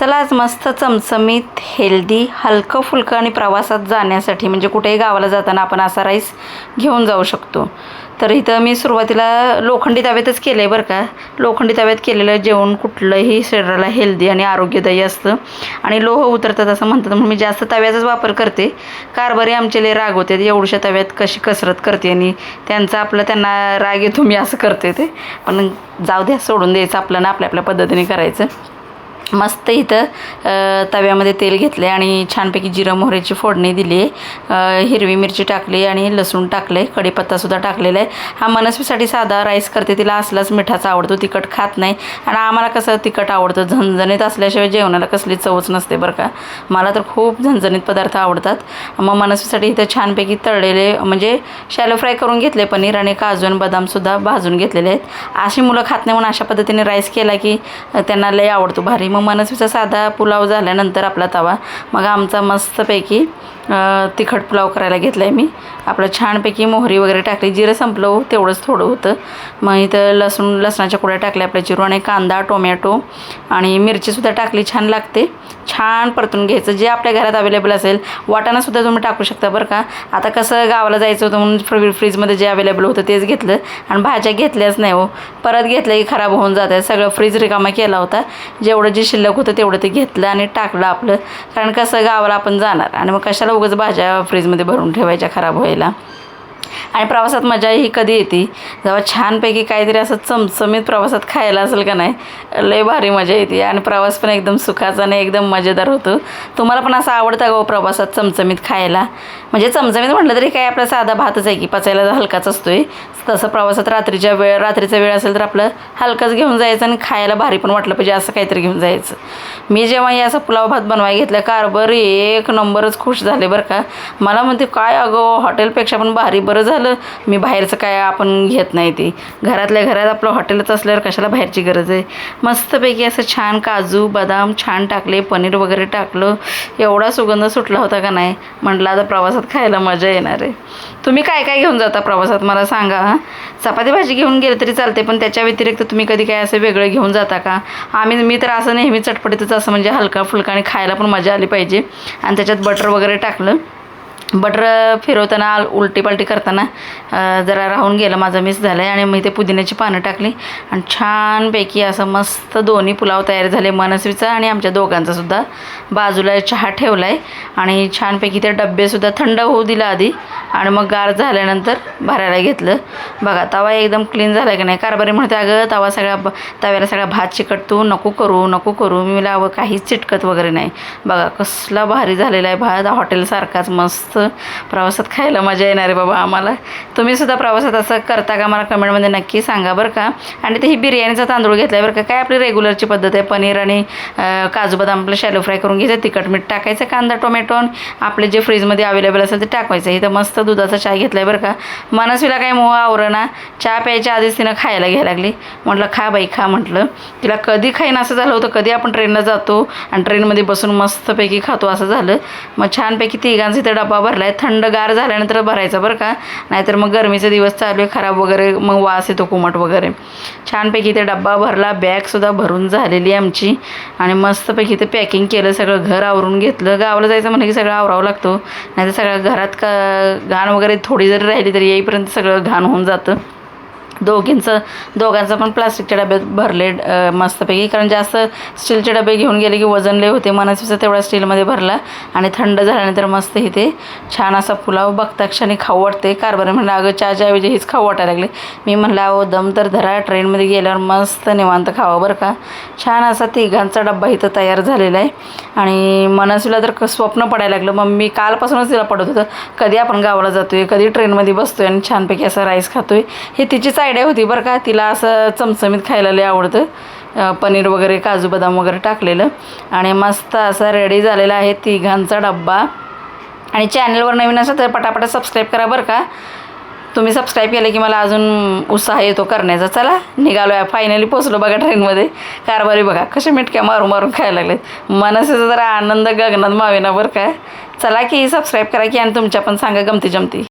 चला आज मस्त चमचमीत हेल्दी हलकं फुलकं आणि प्रवासात जाण्यासाठी म्हणजे कुठेही गावाला जाताना आपण असा राईस घेऊन जाऊ शकतो. तर इथं मी सुरुवातीला लोखंडी तव्यातच केलं आहे बरं का. लोखंडी तव्यात केलेलं जेवण कुठलंही शरीराला हेल्दी आणि आरोग्यदायी असतं. आणि लोह उतरतात असं म्हणतात म्हणून मी जास्त तव्याचाच वापर करते. कारभारी आमचे लय राग होते एवढ्या तव्यात कशी कसरत करते आणि त्यांचा आपलं त्यांना राग येतो मी असं करते ते. पण जाऊ द्या सोडून द्यायचं आपलं ना आपल्या आपल्या पद्धतीने करायचं. मस्त इथं तव्यामध्ये तेल घेतले आणि छानपैकी जिरं मोहऱ्याची फोडणी दिली आहे. हिरवी मिरची टाकली आणि लसूण टाकले कढीपत्तासुद्धा टाकलेला आहे. हा मनस्वीसाठी साधा राईस करते तिला असलाच मिठाचा आवडतो तिखट खात नाही. आणि आम्हाला कसं तिखट आवडतं झणझणीत असल्याशिवाय जेवणाला कसली चवच नसते बरं का. मला तर खूप झणझणीत पदार्थ आवडतात. मग मनस्वीसाठी इथं छानपैकी तळलेले म्हणजे शॅलो फ्राय करून घेतले पनीर आणि काजू आणि बदामसुद्धा भाजून घेतलेले आहेत. अशी मुलं खात नाही म्हणून अशा पद्धतीने राईस केला की त्यांना लय आवडतो भारी मग मनस्वीचा साधा पुलाव झाल्यानंतर आपला तवा. मग आमचा मस्तपैकी तिखट पुलाव करायला घेतला आहे मी. आपलं छानपैकी मोहरी वगैरे टाकली. जिरं संपलं हो, तेवढंच थोडं होतं. मग इथं लसूण लसणाच्या कुड्या टाकल्या आपल्या चिरून आणि कांदा टोमॅटो आणि मिरचीसुद्धा टाकली. छान लागते. छान परतून घ्यायचं. जे आपल्या घरात अवेलेबल असेल वाटाणासुद्धा तुम्ही टाकू शकता बरं का. आता कसं गावाला जायचं होतं म्हणून फ्री फ्रीजमध्ये जे अवेलेबल होतं तेच घेतलं. आणि भाज्या घेतल्याच नाही हो. परत घेतलं की खराब होऊन जात आहे सगळं फ्रीज रिकामा केला होता. जेवढं जे शिल्लक होतं तेवढं ते घेतलं आणि टाकलं आपलं. कारण कसं गावाला आपण जाणार आणि मग कशाला उगाच भाज्या फ्रीजमध्ये भरून ठेवायच्या खराब व्हायला. आणि प्रवासात मजा ही कधी येते. जेव्हा छानपैकी काहीतरी असं चमचमीत प्रवासात खायला असेल का नाही लय भारी मजा येते. आणि प्रवास पण एकदम सुखाचा आणि एकदम मजेदार होतो. तुम्हाला पण असं आवडतं का हो प्रवासात चमचमीत खायला? म्हणजे चमचमीत म्हटलं तरी काय आपला साधा भातच आहे की पचायला हलकाच असतो आहे तसं प्रवासात रात्रीच्या वेळ रात्रीचा वेळ असेल तर आपलं हलकाच घेऊन जायचं आणि खायला भारी पण वाटलं पाहिजे असं काहीतरी घेऊन जायचं. मी जेव्हा हे असं पुलाव भात बनवायला घेतलं कारभार एक नंबरच खुश झाले बरं का. मला म्हणते काय अगं हॉटेलपेक्षा पण भारी बरं झालं मी बाहेरचं काय आपण घेत नाही ते. घरातल्या घरात आपलं हॉटेलच असल्यावर कशाला बाहेरची गरज आहे? मस्तपैकी असं छान काजू बदाम छान टाकले पनीर वगैरे टाकलं. एवढा सुगंध सुटला होता का नाही? म्हटलं आता प्रवासात खायला मजा येणार आहे. तुम्ही काय काय घेऊन जाता प्रवासात? मला सांगा हां? चपाती भाजी घेऊन गेलं तरी चालते पण त्याच्या व्यतिरिक्त तुम्ही कधी काय असं वेगळं घेऊन जाता का? आम्ही मी तर असं नेहमी चटपटीतच असं म्हणजे हलका फुलका आणि खायला पण मजा आली पाहिजे. आणि त्याच्यात बटर वगैरे टाकलं. बटर uh, फिरवताना उलटी पालटी करताना uh, जरा राहून गेलं. माझं मिस झालं आहे आणि मी ते पुदिन्याची पानं टाकली. आणि छानपैकी असं मस्त दोन्ही पुलाव तयार झाले. मनस्वीचा आणि आमच्या दोघांचासुद्धा बाजूला चहा ठेवला आहे आणि छानपैकी ते डब्बेसुद्धा थंड होऊ दिला आधी. आणि मग गार झाल्यानंतर भरायला घेतलं. बघा तवा एकदम क्लीन झाला की नाही? कारभारी म्हणते अगं तवा सगळा तव्याला सगळा भात चिकटतो नको करू नको करू. मी मला काहीच चिटकत वगैरे नाही. बघा कसला भारी झालेला आहे भात. हॉटेलसारखाच मस्त. प्रवासात खायला मजा येणार आहे बाबा आम्हाला. तुम्हीसुद्धा प्रवासात असं करता का? मला कमेंटमध्ये नक्की सांगा बरं का. आणि ते ही बिर्याणीचा तांदूळ घेतला आहे बरं का? काय आपली रेग्युलरची पद्धत आहे? पनीर आणि काजू बदाम आपलं शॅलो फ्राय करून घ्यायचं तिखट मीठ टाकायचं कांदा टोमॅटो आणि आपले जे फ्रीजमध्ये अवेलेबल असेल ते टाकायचं इथं मस्त दुधाचा चहा घेतला आहे बरं का. मनस्वीला काही मोह आवरणा चहा प्यायच्या आधीच तिनं खायला घ्यायला लागली. म्हटलं खा बाई खा म्हटलं. तिला कधी खाईन असं झालं होतं. कधी आपण ट्रेनला जातो आणि ट्रेनमध्ये बसून मस्तपैकी खातो असं झालं. मग छानपैकी तिघांचा इथं डबा भरला आहे थंडगार झाल्यानंतर भरायचा बरं का. नाहीतर मग गरमीचे दिवस चालू आहे. खराब वगैरे मग वास येतो कोमट वगैरे. छानपैकी ते डब्बा भरला. बॅगसुद्धा भरून झालेली आमची. आणि मस्तपैकी ते पॅकिंग केलं. सगळं घर आवरून घेतलं. गावाला जायचं म्हणलं की सगळं आवरावं लागतो. नाहीतर सगळ्या घरात का घाण वगैरे थोडी जरी राहिली तरी येईपर्यंत सगळं घाण होऊन जातं. दोघींचं दोघांचं पण प्लास्टिकच्या डब्यात भरले मस्तपैकी. कारण जास्त स्टीलचे डबे घेऊन गेले की वजन लई होते. मनस्वीचा तेवढा स्टीलमध्ये भरला आणि थंड झाल्यानंतर मस्त इथे छान असा पुलाव बघता क्षणी खाऊ वाटते. कारभारी म्हणलं अगं चहाच्याऐवजी हीच खाऊ वाटायला लागले. मी म्हणलं अहो दम तर धरा ट्रेनमध्ये गेल्यावर मस्त निवांत खावं बरं का. छान असा तिघांचा डब्बा इथं तयार झालेला आहे. आणि मनस्वीला तर क- स्वप्न पडायला लागलं. मग मी कालपासूनच तिला पडत होतं. कधी आपण गावाला जातोय कधी ट्रेनमध्ये बसतोय आणि छानपैकी असं राईस खातोय. हे तिचीच आयडिया होती बरं का तिला असं चमचमीत खायला लय आवडतं. पनीर वगैरे काजू बदाम वगैरे टाकलेलं. आणि मस्त असा रेडी झालेला आहे तिघांचा डब्बा. आणि चॅनलवर नवीन असेल तर पटापटा सबस्क्राईब करा बरं का. तुम्ही सबस्क्राईब केलं की मला अजून उत्साह येतो करण्याचा. चला निघालो आहे फायनली पोचलो बघा ट्रेनमध्ये कारभारी बघा कसे मिटक्या मारून मारून खायला लागलेत. मनसेचा जरा आनंद गगनात मावेना बरं का. चला की सबस्क्राईब करा की आणि तुमच्या पण सांगा गमती जमती.